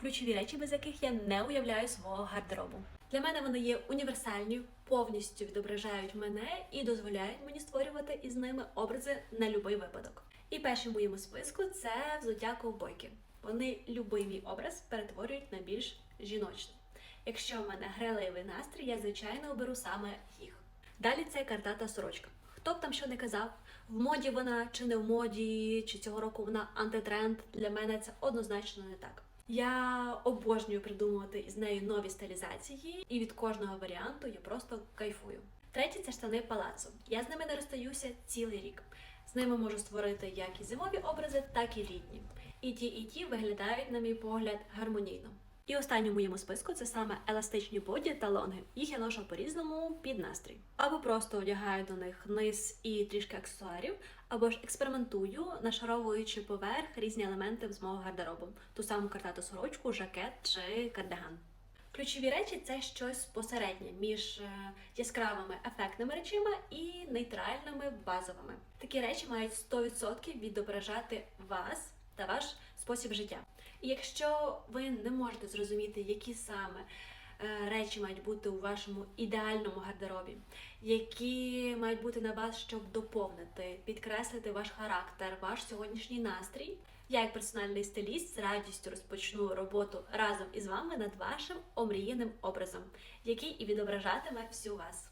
ключові речі, без яких я не уявляю свого гардеробу. Для мене вони є універсальні, повністю відображають мене і дозволяють мені створювати із ними образи на будь-який випадок. І першим в моєму списку це взуття ковбойки. Вони любий мій образ перетворюють на більш жіночний. Якщо в мене греливий настрій, я звичайно оберу саме їх. Далі це картата сорочка. Хто б там що не казав, в моді вона чи не в моді, чи цього року вона антитренд. Для мене це однозначно не так. Я обожнюю придумувати із нею нові стилізації, і від кожного варіанту я просто кайфую. Третє це штани палацу. Я з ними не розстаюся цілий рік. З ними можу створити як і зимові образи, так і літні. І ті, і ті виглядають, на мій погляд, гармонійно. І останнє в моєму списку це саме еластичні боді та лонги. Їх я ношу по-різному під настрій. Або просто одягаю до них низ і трішки аксесуарів, або ж експериментую, нашаровуючи поверх різні елементи з мого гардеробу, ту саму картату сорочку, жакет чи кардиган. Ключові речі це щось посереднє між е, яскравими ефектними речима і нейтральними базовими. Такі речі мають 100% відображати вас та ваш спосіб життя. І якщо ви не можете зрозуміти, які саме е, речі мають бути у вашому ідеальному гардеробі, які мають бути на вас, щоб доповнити, підкреслити ваш характер, ваш сьогоднішній настрій. Я, як персональний стиліст, з радістю розпочну роботу разом із вами над вашим омріяним образом, який і відображатиме всю вас.